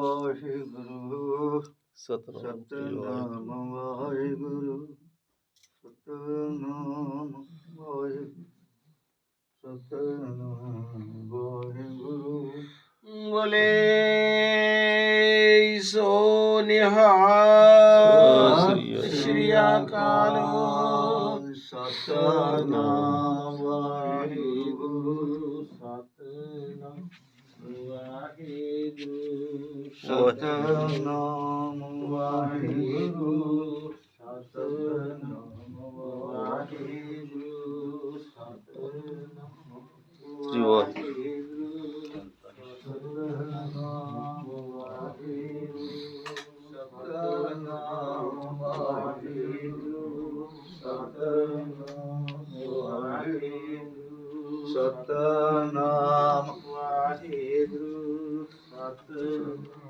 ਵਾਹਿਗੁਰੂ। ਸਤਨਾਮ ਵਾਹਿਗੁਰੂ। ਸਤਨਾਮ ਵਾਹਿਗੁਰੂ ਸਤਨਾਮ ਵਾਹਿਗੁਰੂ ਬੋਲੇ ਸਤਨਾਮ ਵਾਹਿਗੁਰੂ ਸਤਨਾਮ ਵਾਹਿਗੁਰੂ ਸਤਨਾਮ ਸ੍ਰੀ ਵਾਹਿਗੁਰੂ ਸਤਨਾਮ ਵਾਹਿਗੁਰੂ ਸਤਨਾਮ ਵਾਹਿਗੁਰੂ ਸਤਨਾਮ ਵਾਹਿਗੁਰੂ ਸਤਨਾਮ ਵਾਹਿਗੁਰੂ ਸਤਨਾਮ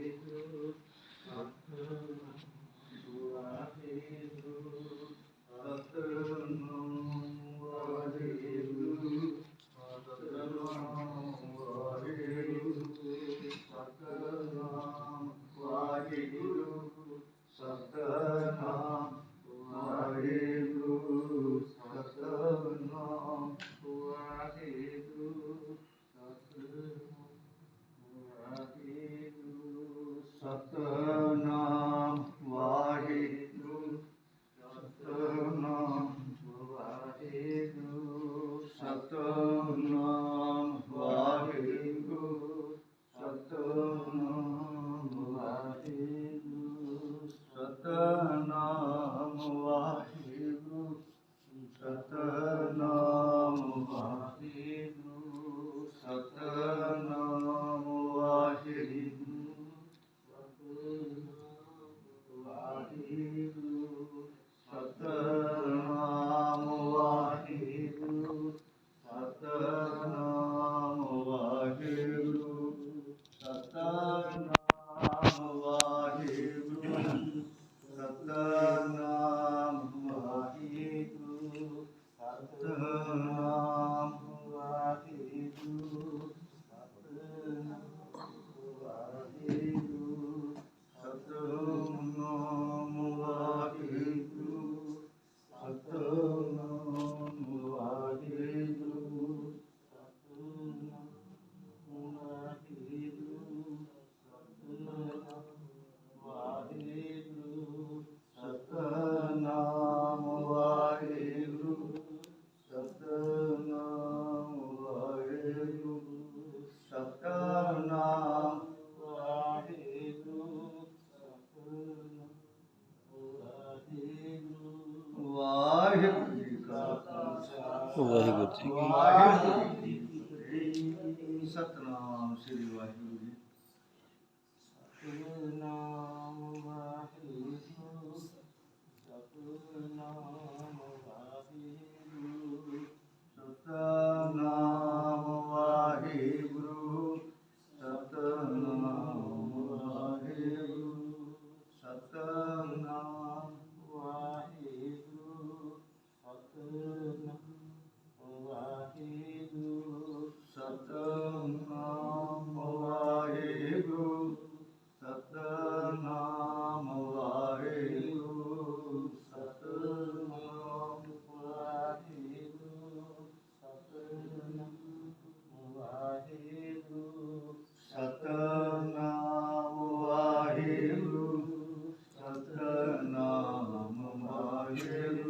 Uh... ਸਤਨਾਮ ਸ੍ਰੀ ਵਾਹਿਗੁਰੂ ਜੀ। ਸਤਨਾਮ ਵਾਹਿਗੁਰੂ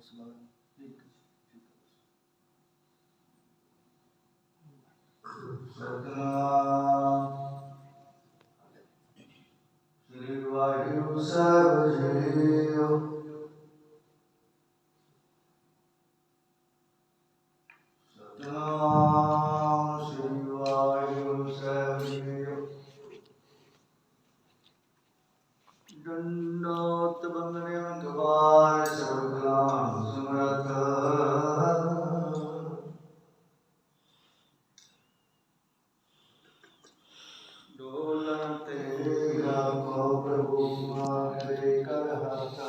посылал ਸਤਨਾਮ ਸ੍ਰੀ ਵਾਹਿਗੁਰੂ ਸਾਹਿਬ ਜੀਓ ਸਤਨਾਮ ਸ੍ਰੀ ਵਾਹਿਗੁਰੂ ਸਾਹਿਬ ਜੀਓ ਦੰਡੋਤ ਬੰਦਨ प्रभु हरे कलहता